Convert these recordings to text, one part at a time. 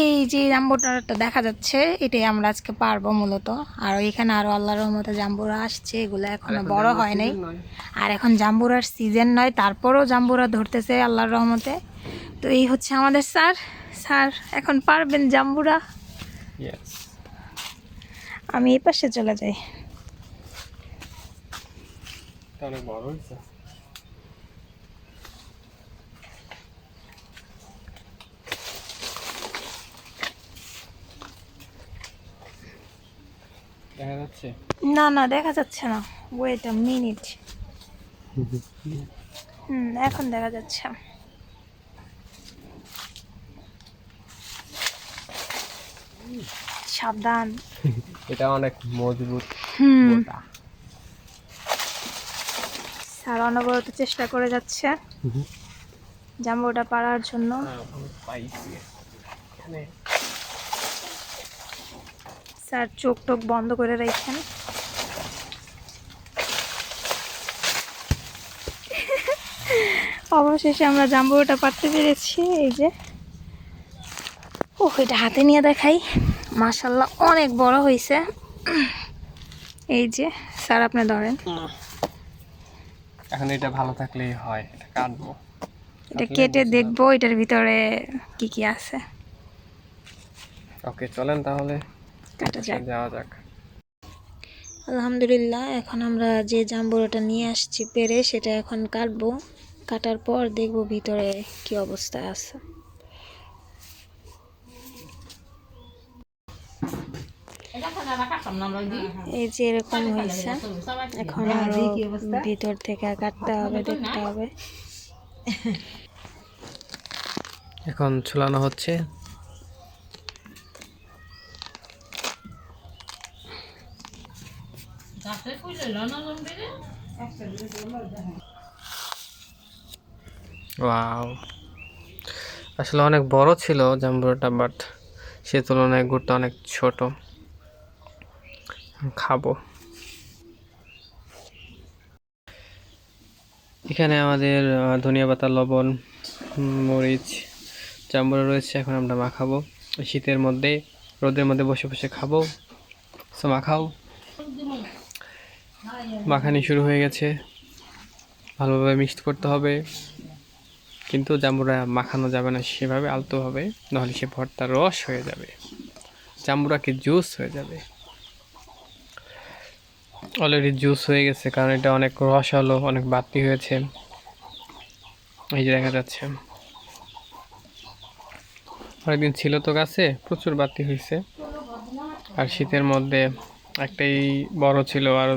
এই যে জাম্বুটাটা দেখা যাচ্ছে এটাই আমরা আজকে পারব মূলত। আর এখানে আরও আল্লাহর রহমতে জাম্বুরা আসছে এগুলো এখনও বড় হয় নাই। আর এখন জাম্বুরার সিজন নয় তারপরও জাম্বুরা ধরতেছে আল্লাহর রহমতে। তো এই হচ্ছে আমাদের স্যার। স্যার এখন পারবেন জাম্বুরা? আমি এই পাশে চলে যাই। অনেক বড় হয়েছে। দেখা যাচ্ছে? না না দেখা যাচ্ছে না। ওয়েট আ মিনিট হুম এখন দেখা যাচ্ছে। সাবধান। এটা অনেক মজবুত। স্যার অনবরত চেষ্টা করে যাচ্ছে। জাম্বুটা পারার জন্য। পাইছি। স্যার চোখ টোক বন্ধ করে রেখেন অবশেষে আমরা জাম্বুটা পারতে পেরেছি এই যে। ও এটা হাতে নিয়ে দেখাই। মাশাল্লাহ অনেক বড় হয়েছে এই যে স্যার আপনি ধরেন। এখন এটা ভালো থাকলেই হয় এটা কাটবো। এটা কেটে দেখব এটার ভিতরে কি কি আছে। ওকে চলেন তাহলে। কাটা যাক। যাওয়া যাক। আলহামদুলিল্লাহ এখন আমরা যে জাম্বুরাটা নিয়ে আসছি পেরে সেটা এখন কাটবো। কাটার পর দেখব ভিতরে কি অবস্থা আছে। এই যে এরকম হয়েছে। এখন আরও ভিতর থেকে কাটতে হবে দেখতে হবে। এখন ঝুলানো হচ্ছে। ওয়াও। আসলে অনেক বড় ছিল জাম্বুরাটা বাট সে তুলনায় গুড়টা অনেক ছোট। খাব। এখানে আমাদের ধনিয়া পাতা লবণ মরিচ জাম্বুরা রয়েছে এখন আমরা মাখাবো শীতের মধ্যে রোদের মধ্যে বসে বসে খাব। সো মাখাও মাখানি শুরু হয়ে গেছে। ভালোভাবে মিক্সড করতে হবে। কিন্তু জাম্বুরা মাখানো যাবে না সেভাবে আলতো হবে নাহলে সে ভর্তা রস হয়ে যাবে। জাম্বুরাকে জুস হয়ে যাবে। অলরেডি জুস হয়ে গেছে, কারণ এটা অনেক রস হলো অনেক বাতি হয়েছে। এই যে দেখা যাচ্ছে। অনেকদিন ছিল তো গাছে, প্রচুর বাতি হয়েছে। আর শীতের মধ্যে একটাই বড় ছিল, আর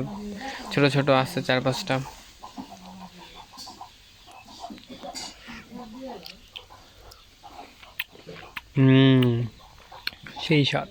ছোট ছোট আছে চার পাঁচটা। হুম সেই স্বাদ।